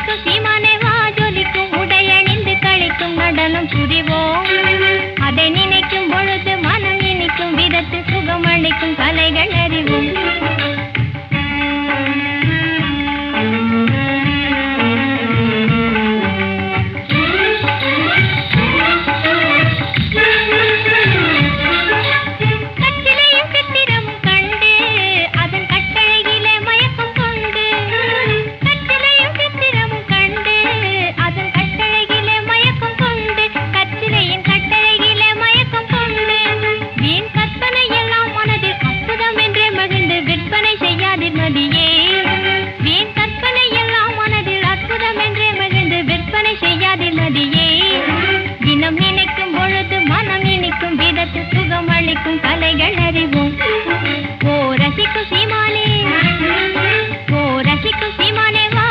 ஜொலிக்கும் சீமானே வா ஜொலிக்கும் உடையணிந்து கழிக்கும் நடனம் புரிவோம். அதை நினைக்கும் பொழுது மனம் இனிக்கும் விதத்து சுகம் அளிக்கும் கலைகள்